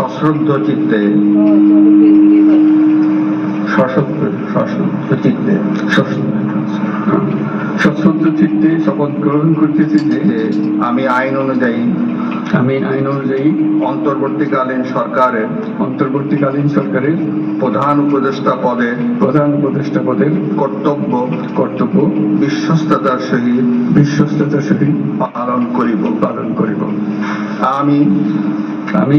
সশ্রদ্ধ চিত্তে। চিত্তে। সশ্রদ্ধ চিত্তে শপথ গ্রহণ করতেছি যে যে আমি আইন অনুযায়ী আমি আইন অনুযায়ী অন্তর্বর্তীকালীন সরকারের অন্তর্বর্তীকালীন সরকারের প্রধান উপদেষ্টা পদে প্রধান উপদেষ্টা পদের কর্তব্য কর্তব্য বিশ্বস্ততার সহিত বিশ্বস্ততার সহিত পালন করিব। পালন করিব। আমি আমি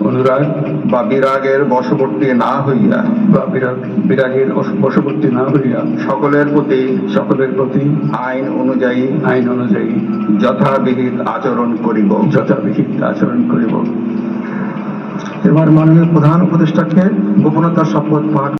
অনুরাগ বা বিরাগের বশবর্তী না হইয়া বা বিরাগ বিরাগের বশবর্তী না হইয়া সকলের প্রতি সকলের প্রতি আইন অনুযায়ী আইন অনুযায়ী যথাবিহিত আচরণ করিব। যথাবিহিত আচরণ করিব। এবার মাননীয় প্রধান উপদেষ্টাকে গোপনতার শপথ পাঠ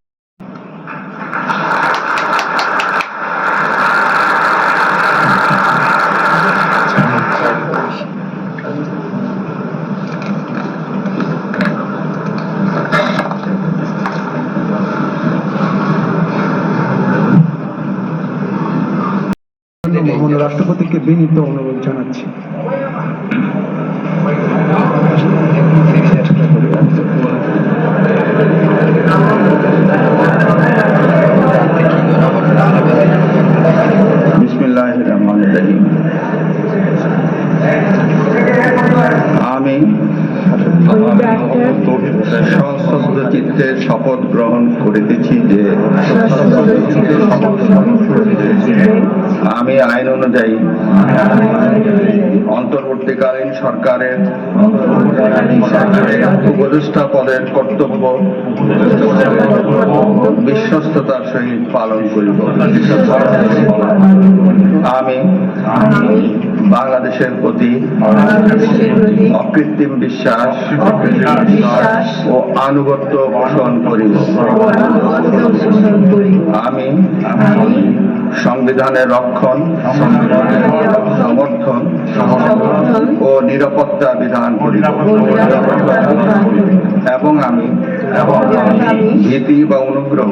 মহামান্য রাষ্ট্রপতিকে বিনীত অনুরোধ জানাচ্ছি। আমি চিত্তে শপথ গ্রহণ করিতেছি যে আমি আইন অনুযায়ী অন্তর্বর্তীকালীন সরকারের উপদেষ্টা পদের কর্তব্য বিশ্বস্ততার সহিত পালন করিব। আমি বাংলাদেশের প্রতি অকৃত্রিম বিশ্বাস ও আনুগত্য পোষণ করিব আমি সংবিধানের রক্ষণ সমর্থন ও নিরাপত্তা বিধান করিব এবং আমি ভীতি বা অনুগ্রহ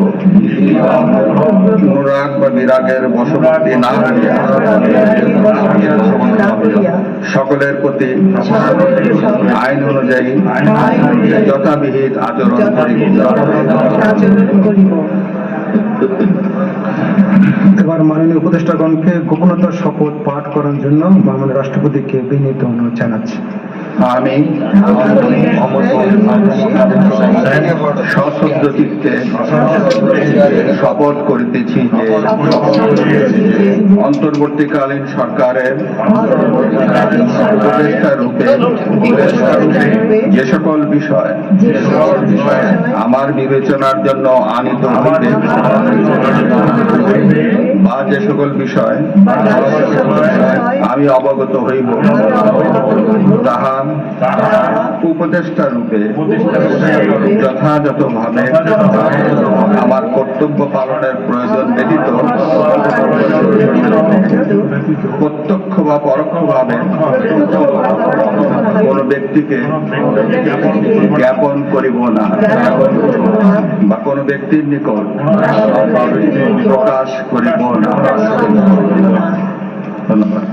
অনুরাগ বা বিরাগের বশবর্তী না সকলের প্রতি আইন অনুযায়ী যথাবিহিত আচরণ করিব। এবার মাননীয় উপদেষ্টাগণকে গোপনতার শপথ পাঠ করার জন্য মহামান্য রাষ্ট্রপতিকে বিনীত অনুরোধ জানাচ্ছি। আমি সশ্রদ্ধ চিত্তে শপথ করিতেছি যে অন্তর্বর্তীকালীন সরকারের উপদেষ্টা রূপে যে সকল বিষয়, আমার বিবেচনার জন্য আনিত হইবে বা যে সকল বিষয় আমি অবগত হইব, তাহা উপদেষ্টা রূপে যথাযথভাবে আমার কর্তব্য পালনের প্রয়োজন ব্যতীত প্রত্যক্ষ বা পরোক্ষভাবে কোনো ব্যক্তিকে জ্ঞাপন করিব না বা কোনো ব্যক্তির নিকট প্রকাশ করিব না। ধন্যবাদ।